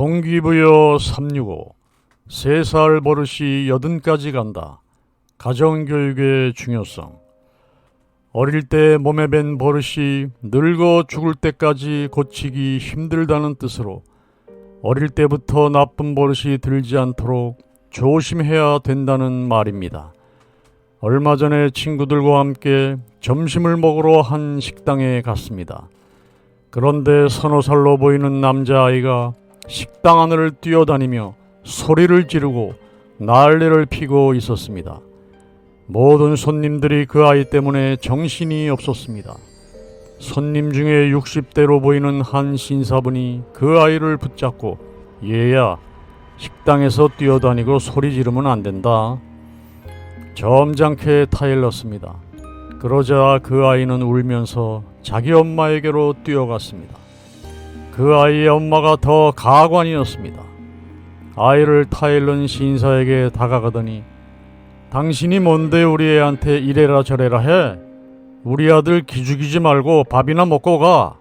동기부여 365 3살 버릇이 여든까지 간다. 가정교육의 중요성 어릴 때 몸에 밴 버릇이 늙어 죽을 때까지 고치기 힘들다는 뜻으로 어릴 때부터 나쁜 버릇이 들지 않도록 조심해야 된다는 말입니다. 얼마 전에 친구들과 함께 점심을 먹으러 한 식당에 갔습니다. 그런데 서너 살로 보이는 남자아이가 식당 안을 뛰어다니며 소리를 지르고 난리를 피고 있었습니다. 모든 손님들이 그 아이 때문에 정신이 없었습니다. 손님 중에 60대로 보이는 한 신사분이 그 아이를 붙잡고 얘야 식당에서 뛰어다니고 소리 지르면 안 된다. 점잖게 타일렀습니다. 그러자 그 아이는 울면서 자기 엄마에게로 뛰어갔습니다. 그 아이의 엄마가 더 가관이었습니다. 아이를 타일른 신사에게 다가가더니 당신이 뭔데 우리 애한테 이래라 저래라 해? 우리 아들 기죽이지 말고 밥이나 먹고 가.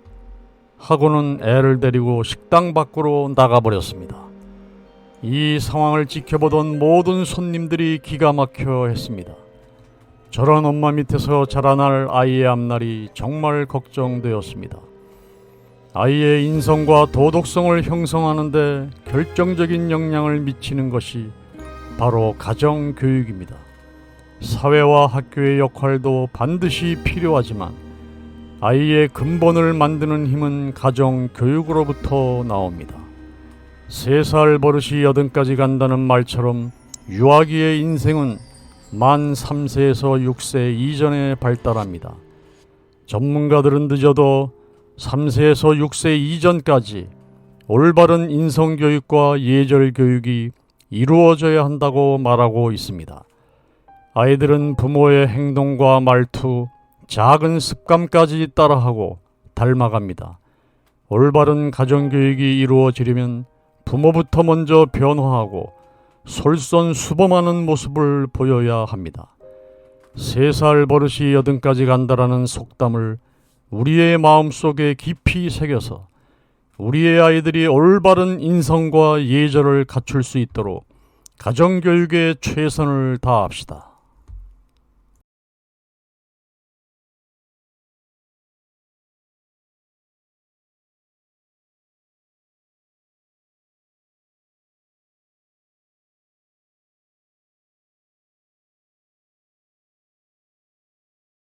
하고는 애를 데리고 식당 밖으로 나가버렸습니다. 이 상황을 지켜보던 모든 손님들이 기가 막혀 했습니다. 저런 엄마 밑에서 자라날 아이의 앞날이 정말 걱정되었습니다. 아이의 인성과 도덕성을 형성하는데 결정적인 영향을 미치는 것이 바로 가정 교육입니다. 사회와 학교의 역할도 반드시 필요하지만 아이의 근본을 만드는 힘은 가정 교육으로부터 나옵니다. 세 살 버릇이 여든까지 간다는 말처럼 유아기의 인생은 만 3세에서 6세 이전에 발달합니다. 전문가들은 늦어도 3세에서 6세 이전까지 올바른 인성교육과 예절교육이 이루어져야 한다고 말하고 있습니다. 아이들은 부모의 행동과 말투, 작은 습관까지 따라하고 닮아갑니다. 올바른 가정교육이 이루어지려면 부모부터 먼저 변화하고 솔선수범하는 모습을 보여야 합니다. 세 살 버릇이 여든까지 간다라는 속담을 우리의 마음 속에 깊이 새겨서 우리의 아이들이 올바른 인성과 예절을 갖출 수 있도록 가정교육에 최선을 다합시다.